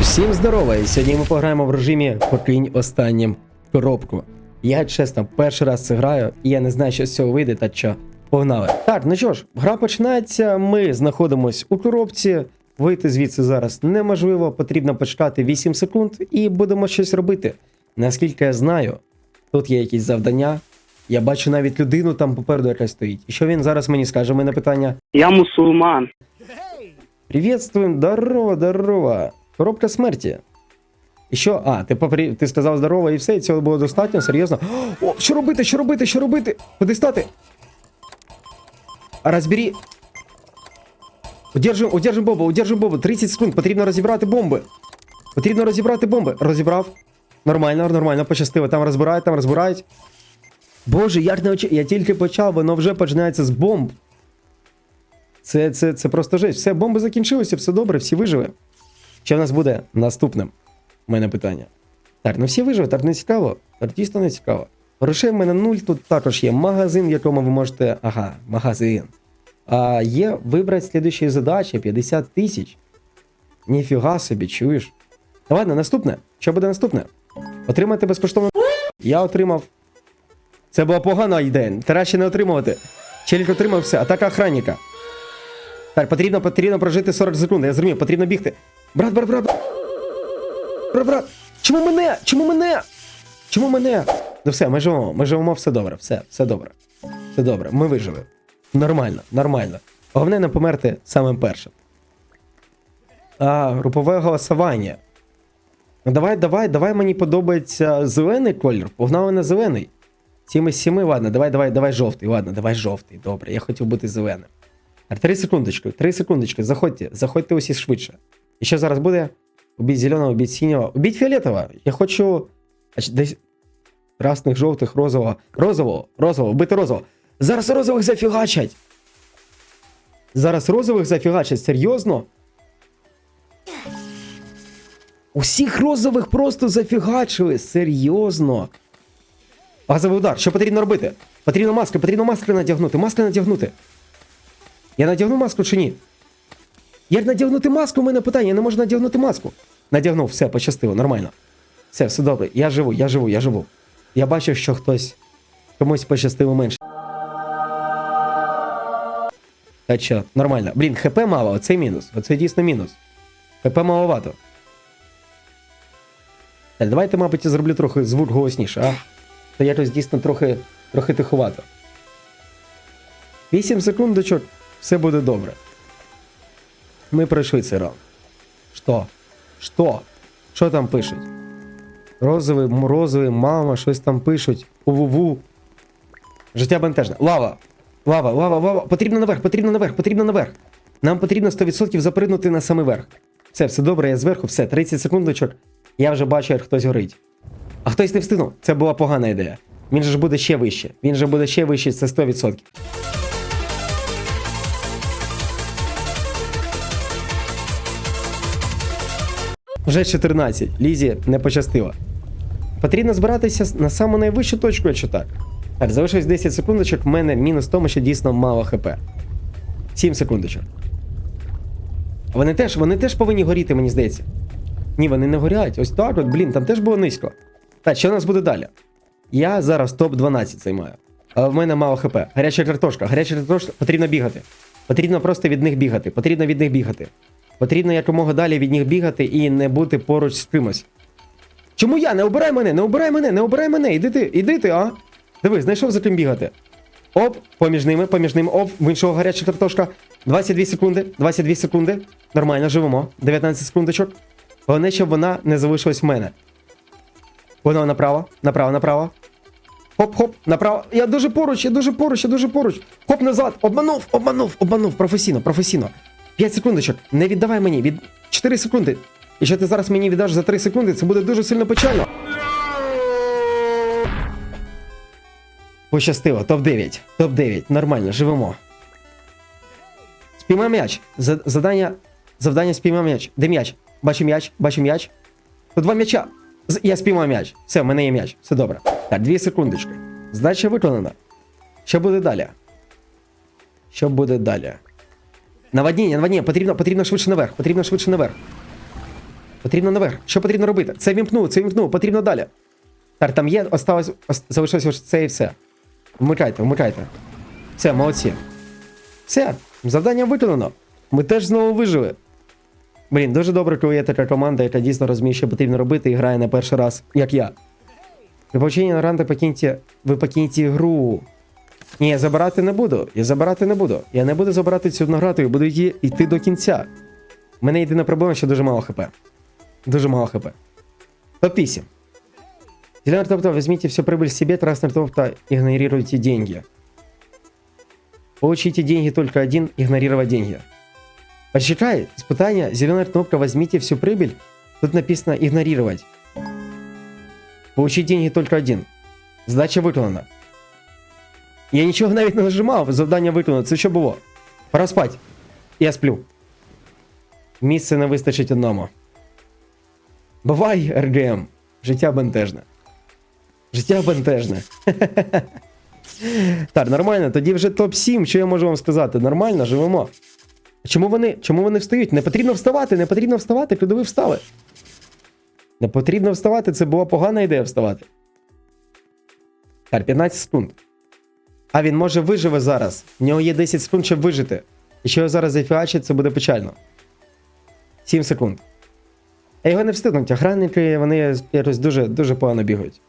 Всім здорово! І Сьогодні ми пограємо в режимі покинь останнім коробку. Я чесно, перший раз це граю, і я не знаю, що з цього вийде та що. Погнали. Так, ну що ж, гра починається. Ми знаходимось у коробці. Вийти звідси зараз неможливо, потрібно почекати 8 секунд і будемо щось робити. Наскільки я знаю, тут є якісь завдання. Я бачу навіть людину там попереду якась стоїть. І що він зараз мені скаже? Мене питання. Я мусульман. Приветствуем, здорово, здорово. Коробка смерті. І що? А, ти, попри... ти сказав здорово і все, і цього було достатньо, серйозно. О, що робити, що робити, що робити? Куди стати? Розбері. Удержим, удержим бомбу, удержим бомбу. 30 секунд, потрібно розібрати бомби. Потрібно розібрати бомби. Розібрав. Нормально, нормально, пощастило. Там розбирають, там розбирають. Боже, як не очі... Я тільки почав, воно вже починається з бомб. Це, це, це просто жесть. Все, бомби закінчилися, все добре, всі вижили. Що в нас буде наступним? У мене питання. Так, ну всі вижили, так не цікаво. Так дійсно не цікаво. Грошей в мене нуль, тут також є магазин, в якому ви можете. Ага, магазин. А є вибрати слідуючі задачі 50 тисяч. Ніфіга собі, чуєш? Та ладно, наступне. Що буде наступне? Отримати безкоштовно. Я отримав. Це була погана ідея. Краще не отримувати. Челік отримав все, атака охранника. Так, потрібно, потрібно прожити 40 секунд, я зрозумів, потрібно бігти. Брат, брат, брат. Брат, брат. Чому мене? Чому мене? Чому мене? Ну все, ми живемо, ми живемо, все добре, все, все добре. Все добре, ми вижили. Нормально, нормально. Головне не померти самим першим. А, групове голосування. Ну давай, давай, давай мені подобається зелений колір. Погнали на зелений. Сім із сіми, ладно, давай, давай, давай жовтий. Ладно, давай жовтий. Добре, я хотів бути зеленим. Три секундочки, три секундочки, заходьте, заходьте усі швидше. І що зараз буде? Убіть зеленого, убіть синього, убіть фіолетового. Я хочу. Десь. Красних, жовтих, розового. Розового, розового, бити розового. Зараз розових зафігачать. Зараз розових зафігачать, серйозно? Усіх розових просто зафігачили, серйозно. Газовий удар, що потрібно робити? Потрібно маски, потрібно маски надягнути, маски надягнути. Я надягну маску чи ні? Як надягнути маску? У мене питання, я не можу надягнути маску. Надягнув, все, пощастило, нормально. Все, все добре. Я живу, я живу, я живу. Я бачив, що хтось комусь пощастило менше. Та що, нормально. Блін, ХП мало, оце мінус. Оце дійсно мінус. ХП маловато. Так, давайте, мабуть, я зроблю трохи звук голосніше, а? То якось дійсно трохи, трохи тиховато. 8 секундочок, все буде добре. Ми пройшли цей раунд. Що? Що? Що там пишуть? Розовий, морозовий, мама, щось там пишуть. Уву-ву. Життя бентежне. Лава! Лава, лава, лава. Потрібно наверх, потрібно наверх, потрібно наверх. Нам потрібно 100% запригнути на самий верх. Все, все добре, я зверху, все, 30 секундочок. Я вже бачу, як хтось горить. А хтось не встигнув. Це була погана ідея. Він же ж буде ще вище. Він же буде ще вище, це 100%. Вже 14. Лізі не пощастило. Потрібно збиратися на саму найвищу точку, якщо так. Так, залишилось 10 секундочок, в мене мінус в тому, що дійсно мало хп. 7 секундочок. Вони теж, вони теж повинні горіти, мені здається. Ні, вони не горять. Ось так, от, блін, там теж було низько. Так, що у нас буде далі? Я зараз топ-12 займаю. Але в мене мало хп. Гаряча картошка, гаряча картошка, потрібно бігати. Потрібно просто від них бігати. Потрібно від них бігати. Потрібно якомога далі від них бігати і не бути поруч з кимось. Чому я? Не обирай мене, не обирай мене, не обирай мене, іди ти, іди ти, а? Диви, знайшов за ким бігати. Оп, поміж ними, поміж ними, оп, в іншого гаряча картошка. 22 секунди, 22 секунди. Нормально, живемо. 19 секундочок. Головне, щоб вона не залишилась в мене. Воно направо, направо, направо. Хоп-хоп, направо. Я дуже поруч, я дуже поруч, я дуже поруч. Хоп назад. Обманув, обманув, обманув. Професійно, професійно. 5 секундочок. Не віддавай мені. Від 4 секунди. Якщо ти зараз мені віддаш за 3 секунди, це буде дуже сильно печально. Пощастило, топ-9. Топ-9. Нормально, живемо. Спіймай м'яч. За- Задання. Завдання спіймай м'яч. Де м'яч? Бачу м'яч, бачу м'яч. Тут два м'яча. Я спіймав м'яч. Все, в мене є м'яч. Все добре. Так, дві секундочки. Здача виконана. Що буде далі? Що буде далі? Наводнення, наводнення, потрібно, потрібно швидше наверх, потрібно швидше наверх. Потрібно наверх. Що потрібно робити? Це вімкнув, це вімкнув, потрібно далі. Так, там є, осталось, ос- залишилось це і все. Вмикайте, вмикайте. Все, молодці. Все, завдання виконано. Ми теж знову вижили. Блін, дуже добре, коли є така команда, яка дійсно розуміє, що потрібно робити і грає на перший раз, як я. При полученні на ранта покиньте, ви покиньте гру. Ні, я забирати не буду. Я забирати не буду. Я не буду забирати цю награду, я буду йти, йти до кінця. У мене єдина проблема, що дуже мало хп. Дуже мало хп. Топ-8. Зеленый топ возьмите всю прибыль себе, красный топ игнорируйте деньги. Получите деньги только один, игнорировать деньги. Почитай, испытание, зеленая кнопка возьмите всю прибыль. Тут написано игнорировать. Получить деньги только один. Задача виконана. Я нічого навіть не нажимав, завдання виконано. Це що було? Пора спать. Я сплю. Місце не вистачить одному. Бувай, РГМ. Життя бентежне. Життя бентежне. так, нормально, тоді вже топ-7, що я можу вам сказати? Нормально, живемо. Чому вони, чому вони встають? Не потрібно вставати, не потрібно вставати, куди встали. Не потрібно вставати, це була погана ідея вставати. Так, 15 секунд. А він може виживе зараз. В нього є 10 секунд, щоб вижити. Якщо його зараз зафіачить, це буде печально. 7 секунд. А його не встигнуть. Охранники, вони якось дуже, дуже погано бігають.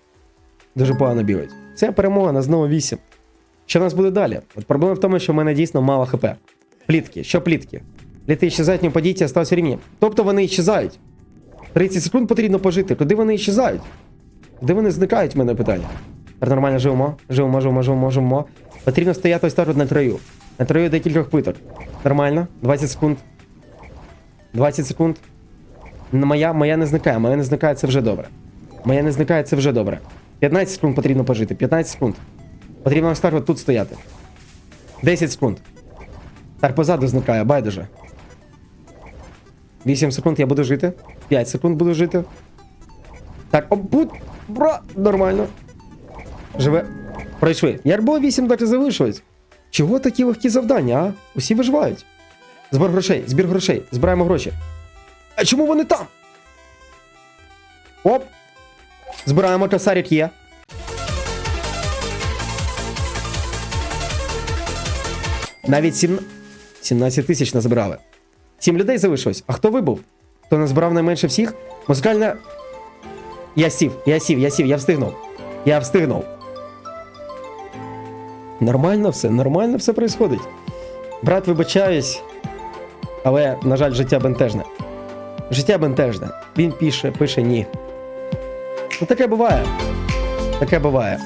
Дуже погано бігають. Це перемога на знову 8. Що в нас буде далі? От проблема в тому, що в мене дійсно мало хп. Плітки. Що плітки? Пліти щезають, не подійте, остався рівні. Тобто вони щезають. 30 секунд потрібно пожити. Куди вони щезають? Куди вони зникають, в мене питання. Тепер Нормально живемо, живемо, живемо, живемо, живемо. Потрібно стояти ось так на трою. На трою декількох питок. Нормально. 20 секунд. 20 секунд. Моя, моя не зникає, моя не зникає, це вже добре. Моя не зникає, це вже добре. 15 секунд потрібно пожити. 15 секунд. Потрібно ось так тут стояти. 10 секунд. Так, позаду зникає, байдуже. 8 секунд я буду жити. 5 секунд буду жити. Так, о, будь, бра, нормально. Живе. Пройшли. Як було 8, так і залишилось. Чого такі легкі завдання, а? Усі виживають. Збір грошей, збір грошей, збираємо гроші. А чому вони там? Оп. Збираємо косарик є. Навіть сім... 17 тисяч назбирали. Сім людей залишилось. А хто вибув? Хто назбирав найменше всіх? Музикальна. Я сів, я сів, я сів, я встигнув. Я встигнув. Нормально все, нормально все происходить. Брат, вибачаюсь, але, на жаль, життя бентежне. Життя бентежне. Він пише, пише ні. Ну таке буває. Таке буває.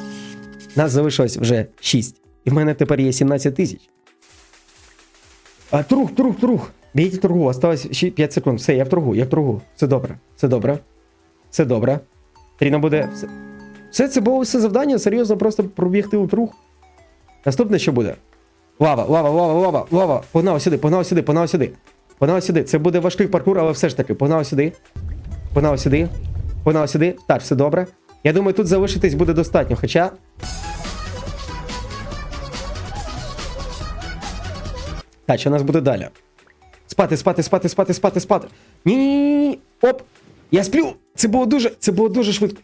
Нас залишилось вже 6. І в мене тепер є 17 тисяч. А трух, трух, трух. Бійте торгу, осталось 5 секунд. Все, я в торгу, я в торгу. Все добре, все добре. Все добре. Тріна буде. Все, все це було все завдання, серйозно, просто пробігти у трух. Наступне що буде? Лава, лава, лава, лава, лава. Погнав сюди, погнав сюди, погнав сюди. Погнав сюди. Це буде важкий паркур, але все ж таки, погнав сюди. Погнав сюди. Погнав сюди. Так, все добре. Я думаю, тут залишитись буде достатньо, хоча. Так, що у нас буде далі? Спати, спати, спати, спати, спати, спати. Ні-ні-ні. Оп! Я сплю! Це було дуже, це було дуже швидко.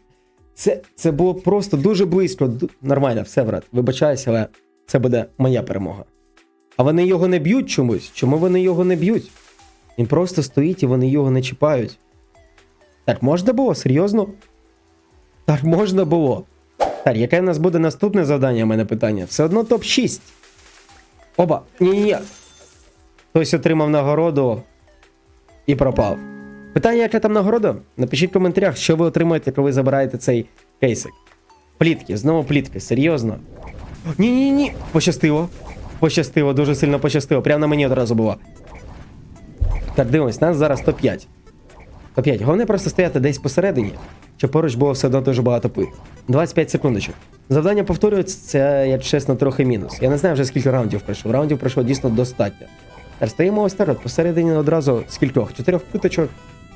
Це, це було просто дуже близько. Нормально, все, брат. Вибачаюся, але це буде моя перемога. А вони його не б'ють чомусь. Чому вони його не б'ють? Він просто стоїть і вони його не чіпають. Так можна було? Серйозно? Так можна було. Так, яке в нас буде наступне завдання, у мене питання? Все одно топ-6. Оба. Ні-ні-ні. Хтось отримав нагороду і пропав. Питання, яка там нагорода? Напишіть в коментарях, що ви отримаєте, коли забираєте цей кейсик. Плітки, знову плітки, серйозно. Ні-ні-ні. Пощастило. Пощастило, дуже сильно пощастило. Прямо на мені одразу було. Так, дивимось, нас зараз топ-5. Топ-5. Головне просто стояти десь посередині, щоб поруч було все одно дуже багато пит. 25 секундочок. Завдання повторюється, це, я чесно, трохи мінус. Я не знаю вже скільки раундів пройшло. Раундів пройшло дійсно достатньо. Так, стоїмо ось так, посередині одразу скількох? Чотирьох питочок.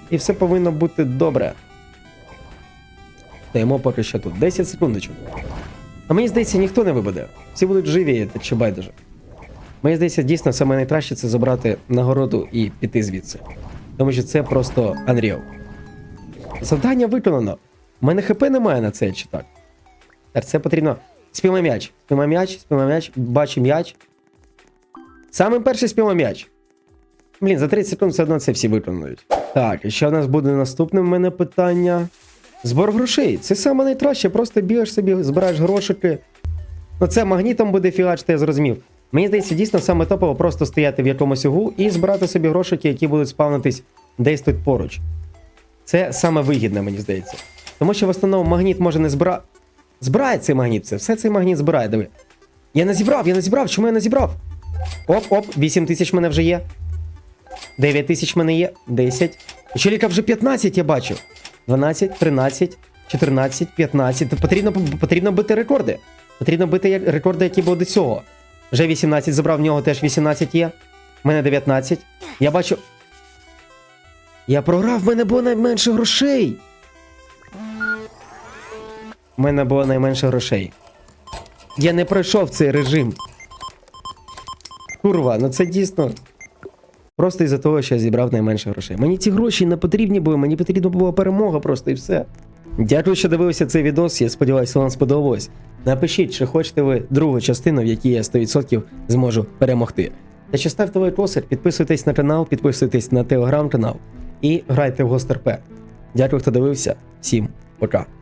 І все повинно бути добре. Стоїмо поки що тут. 10 секундочок. А мені здається, ніхто не вибуде. Всі будуть живі, що байдуже. Мені здається, дійсно, саме найкраще це забрати нагороду і піти звідси. Тому що це просто Unreal. Завдання виконано. У мене ХП немає на це чи так. Так, це потрібно. Спіймай м'яч. Спіймай м'яч, спіймай м'яч, бачу м'яч. Саме перший спіймай м'яч. Блін, за 30 секунд все одно це всі виконують. Так, і що в нас буде наступне в мене питання? Збор грошей. Це саме найкраще, просто бігаєш собі, збираєш грошики. Ну це магнітом буде фігачити, я зрозумів. Мені здається, дійсно саме топово просто стояти в якомусь углу і збирати собі грошики, які будуть спавнитись десь тут поруч. Це саме вигідне, мені здається. Тому що в основному магніт може не збирати. Збирає цей магніт, це все цей магніт збирає, диви. Я не зібрав, я не зібрав, чому я не зібрав? Оп, оп, 8 тисяч мене вже є. 9 тисяч мене є. 10. У Чоліка вже 15, я бачу. 12, 13, 14, 15. Тут Потрібно, потрібно бити рекорди. Потрібно бити рекорди, які були до цього. Вже 18 забрав, в нього теж 18 є. У мене 19. Я бачу. Я програв, в мене було найменше грошей. У мене було найменше грошей. Я не пройшов цей режим. Курва, ну це дійсно. Просто із-за того, що я зібрав найменше грошей. Мені ці гроші не потрібні були, мені потрібна була перемога просто і все. Дякую, що дивилися цей відос. Я сподіваюся, вам сподобалось. Напишіть, чи хочете ви другу частину, в якій я 100% зможу перемогти. Та ще ставте лайкосик, підписуйтесь на канал, підписуйтесь на телеграм-канал і грайте в Гостерпе. Дякую, хто дивився. Всім пока.